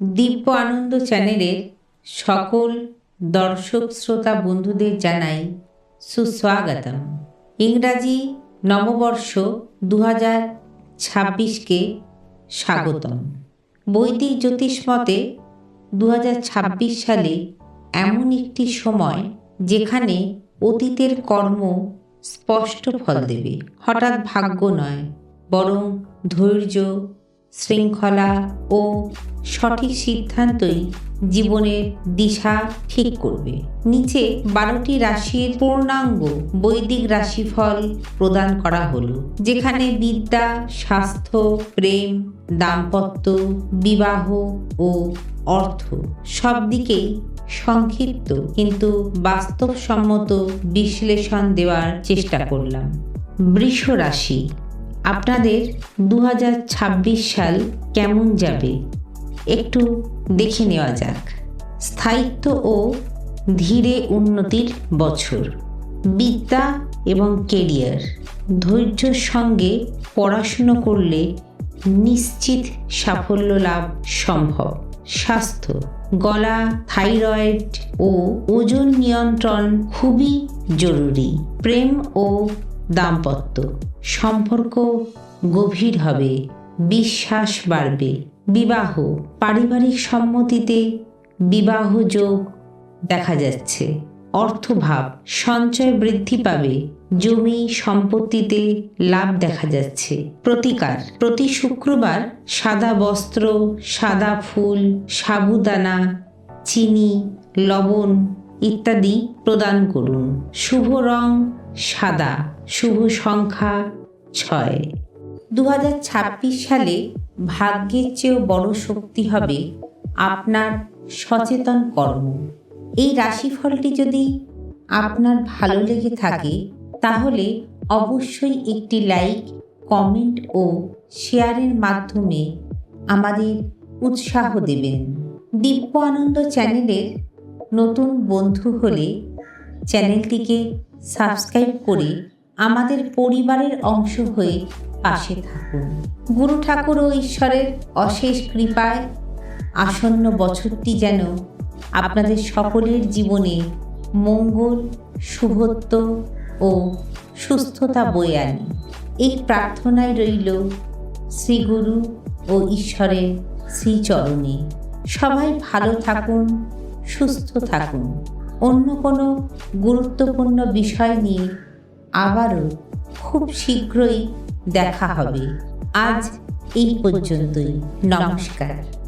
দিব্য আনন্দ চ্যানেলের সকল দর্শক শ্রোতা বন্ধুদের জানাই সুস্বাগতম। ইংরাজি নববর্ষ দু হাজার ছাব্বিশকে স্বাগতম। বৈদিক জ্যোতিষ মতে দু হাজার ছাব্বিশ সালে এমন একটি সময় যেখানে অতীতের কর্ম স্পষ্ট ফল দেবে। হঠাৎ ভাগ্য নয়, বরং ধৈর্য শৃঙ্খলা ও সঠিক সিদ্ধান্তই জীবনের দিশা ঠিক করবে। নিচে বারোটি রাশির পূর্ণাঙ্গ বৈদিক রাশিফল প্রদান করা হলো, যেখানে বিদ্যা, স্বাস্থ্য, প্রেম, দাম্পত্য, বিবাহ ও অর্থ সব দিকেই সংক্ষিপ্ত কিন্তু বাস্তবসম্মত বিশ্লেষণ দেওয়ার চেষ্টা করলাম। বৃষ রাশি আপনাদের দু হাজার ছাব্বিশ সাল কেমন যাবে? একটু দেখে নেওয়া যাক। স্থায়িত্ব ও ধীরে উন্নতির বছর। বিদ্যা এবং কেরিয়ার। ধৈর্যের সঙ্গে পড়াশুনো করলে নিশ্চিত সাফল্য লাভ সম্ভব। স্বাস্থ্য। গলা, থাইরয়েড ও ওজন নিয়ন্ত্রণ খুবই জরুরি। প্রেম ও দাম্পত্য। সম্পর্ক গভীর হবে, বিশ্বাস বাড়বে। বিবাহ, পারিবারিক সম্মতিতে বিবাহ যোগ দেখা যাচ্ছে। অর্থভাব, সঞ্চয় বৃদ্ধি পাবে, জমি সম্পত্তিতে লাভ দেখা যাচ্ছে। প্রতিকার, প্রতি শুক্রবার সাদা বস্ত্র, সাদা ফুল, সাবুদানা, চিনি, লবণ ইত্যাদি প্রদান করুন। শুভ রং সাদা, শুভ সংখ্যা ছয়। দু সালে ভাগ্যের চেয়েও বড় শক্তি হবে আপনার সচেতন কর্ম। এই রাশিফলটি যদি আপনার ভালো লেগে থাকে, তাহলে অবশ্যই একটি লাইক, কমেন্ট ও শেয়ারের মাধ্যমে আমাদের উৎসাহ দেবেন। দিব্য আনন্দ চ্যানেলের নতুন বন্ধু হলে চ্যানেলটিকে সাবস্ক্রাইব করে আমাদের পরিবারের অংশ হয়ে পাশে থাকুন। গুরু ঠাকুর ও ঈশ্বরের অশেষ কৃপায় আসন্ন বছরটি যেন আপনাদের সকলের জীবনে মঙ্গল, শুভত্ব ও সুস্থতা বয়ে আনে। এই প্রার্থনায় রইল শ্রীগুরু ও ঈশ্বরের শ্রীচরণে। সবাই ভালো থাকুন। সুস্থ থাকুন। অন্য কোনো গুরুত্বপূর্ণ বিষয় নিয়ে আবারও খুব শীঘ্রই দেখা হবে। আজ এই পর্যন্তই। নমস্কার।